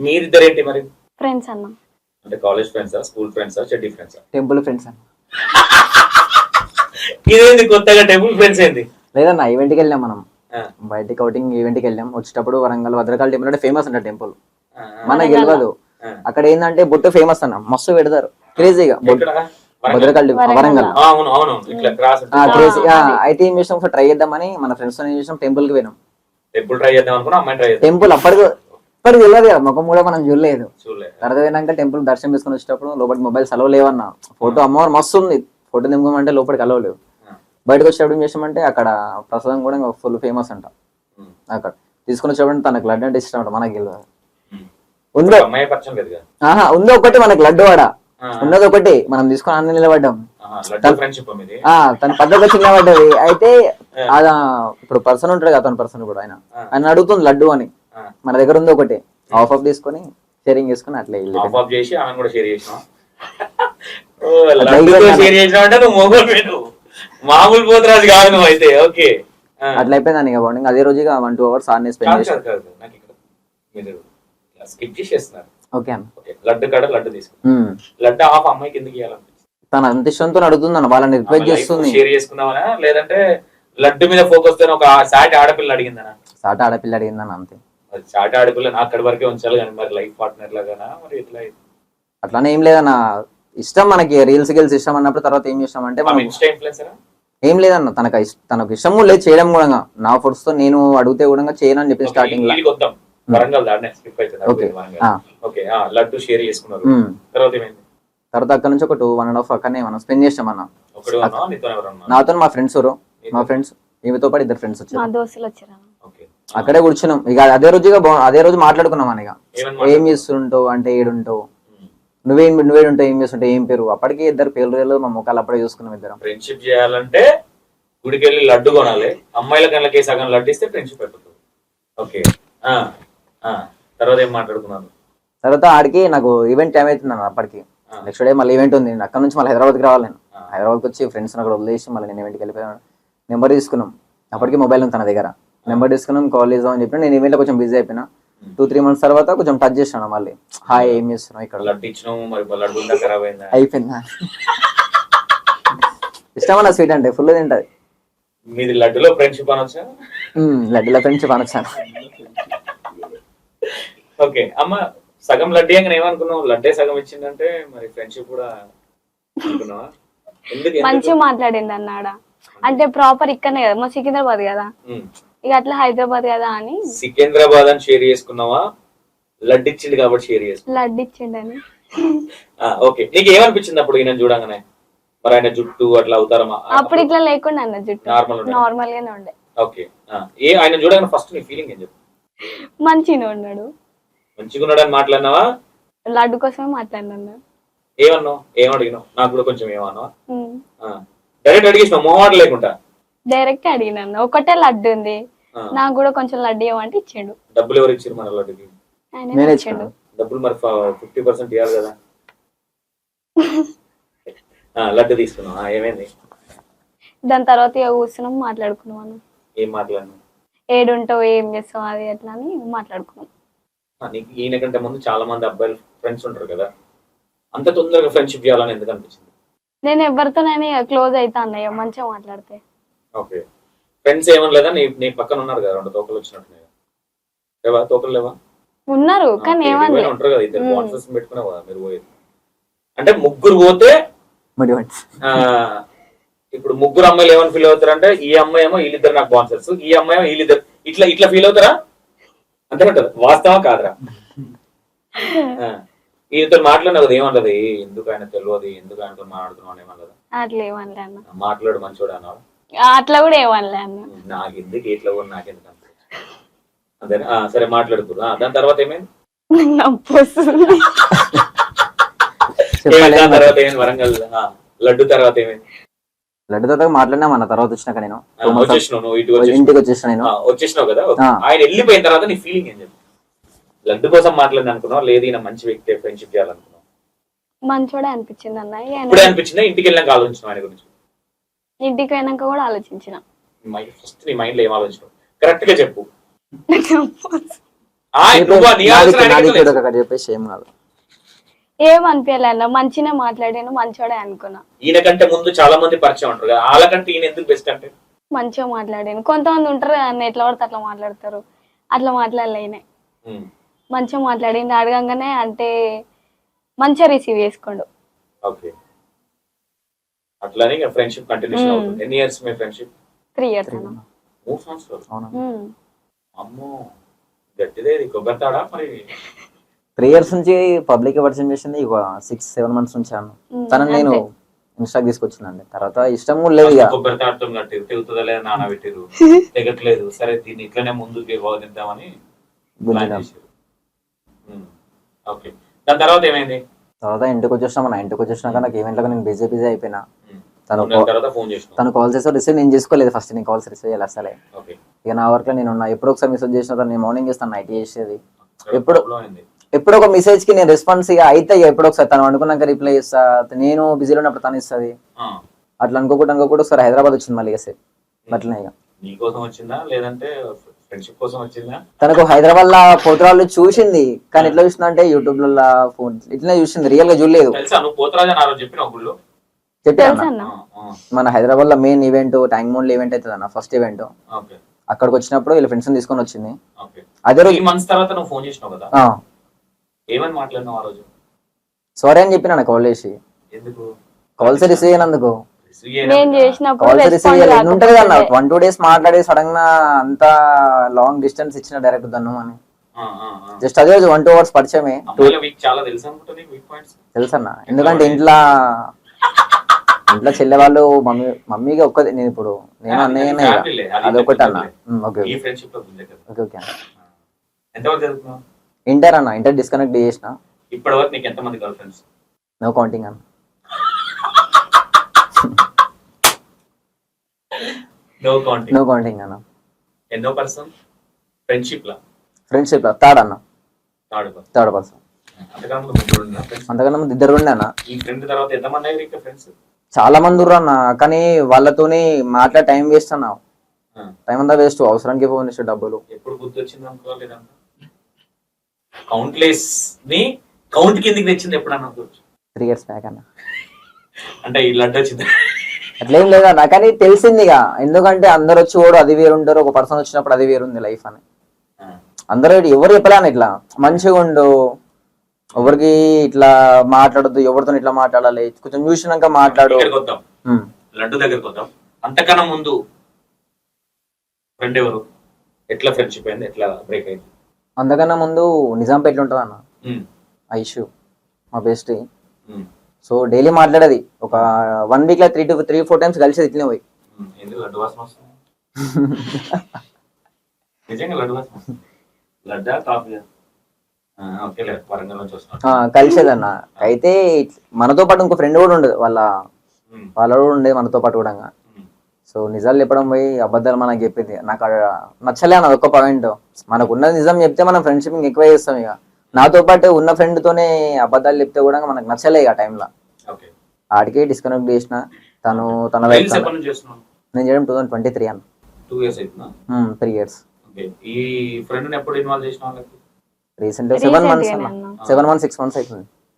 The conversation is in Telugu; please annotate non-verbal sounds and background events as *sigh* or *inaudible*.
మీరిద్దరు ఏంటి మరి? ఫ్రెండ్స్ అన్న. అంటే కాలేజ్ ఫ్రెండ్సా స్కూల్ ఫ్రెండ్సా చెడ్డీ ఫ్రెండ్సా టెంపుల్ ఫ్రెండ్స్ అన్న. ఇదేంది కొత్తగా టెంపుల్ ఫ్రెండ్స్ ఏంది? లేదన్న ఈవెంట్కి వెళ్ళాం మనం. ఆ, బయటికి అవుటింగ్ ఈవెంట్కి వెళ్ళాం. వచ్చేటప్పుడు వరంగల్ భద్రకాళి టెంపుల్ అంటే ఫేమస్ అంట టెంపుల్ మనకి తెలియదు ఆ. అక్కడ ఏంటంటే బొట్టు ఫేమస్ అన్న. మస్తు పెడతారు. క్రేజీగా? భద్రకాళి వరంగల్. వరంగల్. ఆ, అవును అవును. ఇట్లా క్రాస్ క్రేజీ అయితే ఏం చేసాం ఒకసారి ట్రై చేద్దామని మన ఫ్రెండ్స్ ఏం చేసాం టెంపుల్కి పోయినాం. టెంపుల్ ట్రై చేద్దాం అనుకున్నా అమ్మాయి ట్రై చేద్దాం? టెంపుల్ అప్పటికి అప్పటికి తెలియదు కదా ముఖం కూడా మనం చూడలేదు. చూడలే తర్వాత పోయినాక టెంపుల్ దర్శనం చేసుకుని వచ్చేటప్పుడు లోపలికి మొబైల్స్ అలవ్ లేవన్న. ఫోటో అమ్మవారు మస్తు ఉంది. ఫోటో దింపమంటే లోపలికి అలవ్ లేవు. బయటకు వచ్చేటప్పుడు ఏం చేసామంటే అక్కడ ప్రసాదం కూడా ఫుల్ ఫేమస్ అంట. అక్కడ. తీసుకుని వచ్చేటప్పుడు తనకు లడ్డు అంటే ఇష్టం అంట మనకి. ఉందో? ఆహా ఉందో ఒకటి మనకి లడ్డు వాడ ఉన్నది ఒకటి మనం తీసుకొని అన్న నిలబడ్డాం. తన పద్ధతి చిన్న పడ్డది అయితే ఇప్పుడు పర్సన్ ఉంటాడు కదా అతని పర్సన్ కూడా ఆయన. ఆయన అడుగుతుంది లడ్డు అని. మన దగ్గర ఉంది ఒకటి. ఆఫ్ ఆఫ్ తీసుకొని షేరింగ్ చేసుకుని అట్లా ఆఫ్ ఆఫ్ చేసి ఆమె కూడా షేర్ చేసినాం. చేసినావు అంటే నువ్వు మామూలు పోతురాజు కాదు నువ్వు అయితే ఓకే. అట్లా అయిపోయింది ఇక బాండింగ్ అదే రోజు వన్ టూ అవర్స్ ఆర్నే స్పెండ్ మీరు స్కిప్ చేసేస్తున్నారు. ఓకే అన్న. లడ్డు కాడ లడ్డు తీసుకున్నాం. ఉమ్. లడ్డు ఆఫ్ అమ్మాయికి ఎందుకు ఇవ్వాలనిపించింది తన అంత ఇష్టంతో అడుగుతుంది అన్న వాళ్ళని రిక్వెస్ట్ చేస్తుంది. షేర్ లేదంటే లడ్డు మీద ఫోకస్తో ఒక సాటి ఆడపిల్ల అడిగిందనా? సాట ఆడపిల్ల అడిగిందని అంతే. మరి సాటి ఆడపిల్ల నాకు అక్కడి వరకే ఉంచాలి కానీ మరి లైఫ్ పార్ట్నర్ లాగానా? మరి ఎట్లా అట్లానే ఏం లేదన్న. ఇష్టం మనకి రీల్స్ గిల్స్ ఇష్టం అన్నప్పుడు తర్వాత ఏం చేస్తాం అంటే మనం ఇన్స్టా ఇన్ఫ్లుయెన్సరా? ఏం లేదన్న. తనకు ఇష్ట- తనకు ఇష్టం కూడా లేదు చేయడం కూడా నా ఫోర్స్తో నేను అడిగితే కూడా చేయను అని చెప్పి స్టార్టింగ్ లడ్డు షేర్ చేసుకున్నారు. ఉమ్. తర్వాత అక్కడ నుంచి ఒక టూ వన్ అండ్ హాఫ్ అక్కడనే మనం స్పెండ్ చేసాం అన్న. నీతో మా ఫ్రెండ్స్ మా ఫ్రెండ్స్ ఈమెతో పాటు ఇద్దరు ఫ్రెండ్స్ మా వచ్చారు దోస్తులు వచ్చారు ఓకే అక్కడే కూర్చున్నాం. ఇక అదే రోజు ఇక అదే రోజు మాట్లాడుకున్నాం అని ఏం చేస్తుంటావు? అంటే ఏడుంటావు. నువ్వేం నువ్వేడుంటావు ఏం చేస్తుంటావు ఏం పేరు? అప్పటికే ఇద్దరు పేర్లు మా ముఖాలు అప్పుడే చూసుకున్నాం ఇద్దరం. ఫ్రెండ్షిప్ చేయాలంటే గుడికి వెళ్ళి లడ్డు కొనాలి. అమ్మాయిల కళ్ళకి సగం లడ్డు ఇస్తే ఫ్రెండ్షిప్ అయిపోతుంది. ఓకే. తర్వాత ఏం మాట్లాడుకున్నాను తర్వాత ఆడికి నాకు ఈవెంట్ టైం అవుతుంది అప్పటికి. నెక్స్ట్ డే మళ్ళీ ఈవెంట్ ఉంది. అక్కడ నుంచి మళ్ళీ హైదరాబాద్కి రావాలి నేను. హైదరాబాద్కి వచ్చి ఫ్రెండ్స్ అక్కడ వదిలేసి మళ్ళీ నేను ఈవెంట్కి వెళ్ళిపోయాను. నెంబర్ తీసుకున్నాం. అప్పటికి మొబైల్ ఉంది తన దగ్గర. నెంబర్ తీసుకున్నాం కాల్ చేద్దాం అని చెప్పి నేను ఈవెంట్లో కొంచెం బిజీ అయిపోయినా. టూ త్రీ మంత్స్ తర్వాత కొంచెం టచ్ చేసాను మళ్ళీ. హాయ్ ఏం చేస్తున్నావు ఇక్కడ? మరి అయిపోయిందా? ఇష్టమన్న స్వీట్ అంటే? ఫుల్ తింటది. మీది లడ్డులో ఫ్రెండ్షిప్ అనొచ్చా మ్మ్, లడ్డుల ఫ్రెండ్షిప్ అనొచ్చాను ఓకే అమ్మ సగం లడ్డు అని ఏమనుకున్నావు? లడ్డే సగం ఇచ్చిందంటే మరి ఫ్రెండ్షిప్ కూడా అనుకున్నావా? మంచిగా మాట్లాడింది అన్నాడ? అంటే ప్రాపర్ ఇక్కడనే కదా మా సికింద్రాబాద్ కదా. ఉమ్. ఇక అట్లా హైదరాబాద్ కదా అని. సికింద్రాబాద్ అని షేర్ చేసుకున్నావా? లడ్డు ఇచ్చింది కాబట్టి షేర్ చేసుకున్నా లడ్డు ఇచ్చిండని ఓకే. నీకు ఏమనిపించింది అప్పుడు ఈయన చూడంగానే? మరి ఆయన జుట్టు అట్లా అవుతారమ్మా అప్పుడు ఇట్లా లేకుండా అన్న జుట్టు. నార్మల్ నార్మల్ గానే ఉండే. ఓకే. ఏ ఆయన చూడగానే ఫస్ట్ నీ ఫీలింగ్ ఏం చెప్పు. మంచిగా ఉన్నాడు. మంచిగా ఉన్నాడని మాట్లాడినావా? లడ్డు కోసమే మాట్లాడినా ఏమన్నావు? ఏం అడిగినావు? నాకు కూడా కొంచెం ఏమన్నావా? డైరెక్ట్ అడిగేసినావు? మొహమాట లేకుండా? డైరెక్ట్ అడిగినాను. ఒకటే లడ్డు ఉంది. నాకు కూడా కొంచెం లడ్డు ఇవ్వమంటే ఇచ్చిండు. డబ్బులు ఎవరు ఇచ్చారు మన లడ్డుకి? ఆయన నేనే ఇచ్చిండు. డబ్బులు మరి ఫిఫ్టీ పర్సెంట్ ఇవ్వాలి కదా. *laughs* ఆ, లడ్డు తీసుకున్నాం ఆ, ఏమైంది? దాని తర్వాత ఇక కూర్చున్నాం మాట్లాడుకున్నాం ఏం మాట్లాడినావు? ఏడుంటావు ఏం చేస్తావు అది ఎట్లా అని మాట్లాడుకున్నాం. ఆ, నీకు ఈయన కంటే ముందు చాలా మంది అబ్బాయిలు ఫ్రెండ్స్ ఉంటారు కదా. అంత తొందరగా ఫ్రెండ్షిప్ చేయాలని ఎందుకు అనిపించింది? నేను ఎవరితోనైనా క్లోజ్ అవుతా అన్నయ్య మంచిగా మాట్లాడితే. ఓకే. ఫ్రెండ్స్ ఏమనలేదా నీ నీ పక్కన ఉన్నారు కదా రెండు తోకలు వచ్చినట్టున్నాయి లేవా? తోకలు లేవా? ఉన్నారు కానీ పోయినా ఉంటారు కదా ఇద్దరు. బాన్సర్స్ పెట్టుకున్నావు కదా మీరు పోయేది అంటే ముగ్గురు పోతే ఇప్పుడు ముగ్గురు అమ్మాయిలు ఏమని ఫీల్ అవుతారు అంటే ఈ అమ్మాయి ఏమో వీళ్ళిద్దరు నాకు బాన్సర్స్ ఈ అమ్మాయి ఏమో వీళ్ళిద్దరు. ఇట్లా ఇట్లా ఫీల్ అవుతారా? అంతే ఉంటది. వాస్తవా కాదురా. ఈయనతో మాట్లాడినావు కదా ఏమన్నది ఎందుకు ఆయన తెలియదు? ఎందుకు ఆయనతో మాట్లాడుతున్నావు? ఏమన్నదా మాట్లాడు మంచోడు అన్నావు అట్లా కూడా ఏమనలే నాకు ఎందుకు ఇట్లా కూడా నాకెందుకు. అంతేనా ఆ, సరే మాట్లాడుకు దాని తర్వాత *laughs* ఏమైంది? దాని తర్వాత ఏమైంది? వరంగల్ లడ్డు తర్వాత ఏమైంది? లడ్డు తర్వాత మాట్లాడినా మన తర్వాత వచ్చినాక నేను. ఇంటికి వచ్చేసిన నేను. ఆ, వచ్చేసినావు కదా? ఆ. ఆయన వెళ్ళిపోయిన తర్వాత నీ ఫీలింగ్ ఏం చెప్పు? లడ్డు కోసం మాట్లాడిన అనుకున్నావు? లేదు ఈయన మంచి వ్యక్తి ఫ్రెండ్షిప్ చేయాలనుకున్నావు? మంచోడే అనిపించింది అన్న ఇప్పుడే అనిపించిందా? ఇంటికి వెళ్ళాక ఆలోచించిన ఆయన గురించి? ఇంటికి పోయినాక కూడా ఆలోచించిన. ఫస్ట్ నీ మైండ్లో ఏం ఆలోచించావు కరెక్ట్గా చెప్పు. చెప్పేసి ఏం కాదు. ఏం అనిపించలే అన్న? మంచిగా మాట్లాడాను మంచోడే అనుకున్నా. ఈయన కంటే ముందు చాలా మంది పరిచయం ఉంటారు కదా వాళ్ళకంటే ఈయన ఎందుకు బెస్ట్ అంటే? మంచిగా మాట్లాడాను. కొంతమంది ఉంటారు కదా ఎట్లా పడితే అట్లా మాట్లాడతారు. అట్లా మాట్లాడలే ఈయన. ఉమ్, మంచిగా మాట్లాడింది అడగంగానే అంటే మంచిగా రిసీవ్ చేసుకోండు. ఓకే అట్లానే ఫ్రెండ్షిప్ కంటిన్యూషన్. అవుతుంది. ఎన్ని ఇయర్స్ మీ ఫ్రెండ్షిప్ త్రీ ఇయర్స్ అన్న. మూడు సంవత్సరాలు. అమ్మో గట్టిదే ఇది. కొబ్బరితాడా మరి? త్రీ ఇయర్స్ నుంచి పబ్లిక్ పరిచయం చేసింది ఒక సిక్స్ సెవెన్ మంత్స్ నుంచి అన్న. ఉమ్, తనని నేను. ఇన్స్టాక్ తీసుకొచ్చిందండి తర్వాత ఇష్టం కూడా లేదు ఇక. కొబ్బరి తాడటం కట్టి తెగుతుందా లేదా నాన్న పెట్టిరు *laughs* తెగట్లేదు సరే దీన్ని ఇట్లనే ముందుకు వదిద్దామని ప్లాన్ గుంజినాం. చేశారు ఉమ్, ఓకే దాని తర్వాత ఏమైంది? తర్వాత ఇంటికి వచ్చేసినా మన ఇంటికి వచ్చేసినాక నాకు ఈవెంట్లో నేను బిజీ బిజీ అయిపోయినా. తను తను కాల్ చేస్తే రిసీవ్ నేను చేసుకోలేదు ఫస్ట్ నేను కాల్స్ రిసీవ్ చేయాలి అసలే. ఇక నా వర్క్లో నేను ఉన్నా ఎప్పుడో ఒకసారి మెసేజ్ చేసిన తర్వాత నేను మార్నింగ్ చేస్తాను నైట్ చేసేది. ఎప్పుడు- ఎప్పుడో ఒక మెసేజ్కి నేను రెస్పాన్స్ ఇక అయితే ఎప్పుడో ఒకసారి తను అనుకున్నాక రిప్లై చేస్తా నేను బిజీలో ఉన్నప్పుడు తను ఇస్తుంది. అట్లా అనుకోకుండా అనుకోకుండా ఒకసారి హైదరాబాద్ వచ్చింది మళ్ళీ ఇక అట్లనే ఇక. తనకు హైదరాబాద్ లా పోతురాళ్ళు చూసింది కానీ ఎట్లా చూసింది అంటే యూట్యూబ్లో ఫోన్ ఇట్లనే చూసింది రియల్గా చూడలేదు. చెప్పిన మన హైదరాబాద్లో మెయిన్ ఈవెంట్ ట్యాంక్ మోన్ ఈవెంట్ అవుతుంది అన్న ఫస్ట్ ఈవెంట్ ఓకే. అక్కడికి వచ్చినప్పుడు వీళ్ళ ఫ్రెండ్స్ తీసుకొని వచ్చింది. ఓకే. అదే రోజు మంత్స్ తర్వాత నువ్వు ఫోన్ చేసినావు కదా? ఏమని మాట్లాడినావు ఆ రోజు? సారీ అని చెప్పిన కాల్ చేసి. ఎందుకు? Calls receive? చేసినప్పుడు కాల్స్ రిసీవ్ చేయాలి ఉంటుంది కదా వన్ టూ డేస్ మాట్లాడి సడన్గా అంత లాంగ్ డిస్టెన్స్ ఇచ్చిన డైరెక్ట్ దన్ను అని. ఆ, ఆ, ఆ. జస్ట్ అదే రోజు వన్ టూ అవర్స్ పరిచయమే. తెలుసన్న. ఎందుకంటే ఇంట్లో ఇంట్లో చెల్లె వాళ్ళు మమ్మీ మమ్మీకి ఒక్కది నేను ఇప్పుడు నేను అన్నయ్యనే లే, అదొకటి అన్న. ఓకే లో ఓకే ఓకే ఇంటర్ అన్న ఇంటర్ డిస్కనెక్ట్ చేసిన. ఇప్పటి వరకు నీకు ఎంతమంది గర్ల్ ఫ్రెండ్స్ నో కౌంటింగ్ అన్న. నో కౌంటింగ్ నో కౌంటింగ్ అన్న. ఎన్నో పర్సన్ ఫ్రెండ్షిప్ లా? ఫ్రెండ్షిప్ థర్డ్ అన్న. థర్డ్ పర్సన్ థర్డ్ పర్సన్ అంతకన్నా ముందు ఇద్దరు ఉండే అన్న. ఈ ఫ్రెండ్ తర్వాత ఎంతమంది ఫ్రెండ్స్ చాలా మంది ఉర్రు అన్న కానీ వాళ్ళతోని మాట్లాడే టైం వేస్ట్ అన్న. టైం అంతా వేస్ట్ అవసరానికి ఫోన్ చేసే డబ్బులు. ఎప్పుడు బుద్ధి వచ్చింది అనుకోలేదంట కౌంట్లెస్ని కౌంట్ కిందికి తెచ్చింది ఎప్పుడన్నా అనుకోవచ్చు త్రీ ఇయర్స్ బ్యాక్ అన్న. అంటే ఈ లడ్డు వచ్చింది? అట్లేం లేదన్న కానీ తెలిసింది ఇక ఎందుకంటే అందరు వచ్చి కూడా అది వేరు ఉంటారు ఒక పర్సన్ వచ్చినప్పుడు అది వేరుంది లైఫ్ అని. అందరూ ఎవరు చెప్పలేను ఇట్లా? మంచిగా ఉండు ఎవరికి ఇట్లా మాట్లాడద్దు ఎవరితో ఇట్లా మాట్లాడాలి? కొంచెం చూసినాక మాట్లాడు. లడ్డు దగ్గరికి వద్దాం. అంతకన్నా ముందు ఫ్రెండ్ ఎవరు? ఎట్లా ఫ్రెండ్షిప్ అయింది? ఎట్లా బ్రేక్ అయింది? అంతకన్నా ముందు నిజాంపేట ఉంటుంది అన్న ఐషు మా బెస్ట్ సో డైలీ మాట్లాడేది. ఒక వన్ వీక్లో three to three four times కలిసి ఇట్లనే పోయి. *laughs* నిజంగా లడ్డు వాసన. లడ్డా కాఫీ కలిసేదన్న. అయితే మనతో పాటు ఇంకో ఫ్రెండ్ కూడా ఉండదు వాళ్ళ వాళ్ళ కూడా ఉండేది మనతో పాటు కూడా. సో నిజాలు చెప్పడం పోయి అబద్ధాలు మనకు చెప్పింది. నాకు నచ్చలే అన్నది ఒక్క పాయింట్ మనకు ఉన్నది నిజం చెప్తే మనం ఫ్రెండ్షిప్ ఎక్కువ చేస్తాం ఇక. నాతో పాటు ఉన్న friend తోనే అబద్ధాలు చెప్తే కూడా మనకు నచ్చలే ఇక టైంలో ఆడికే డిస్కనెక్ట్ చేసిన. తను తన వైపు చేస్తున్నాను నేను చేయడం టూ థౌసండ్ ట్వంటీ త్రీ అన్న త్రీ ఇయర్స్ ఈ ఫ్రెండ్ ఎప్పుడు ఇన్వాల్వ్ చేసిన recent seven months. Seven months six months అవుతుంది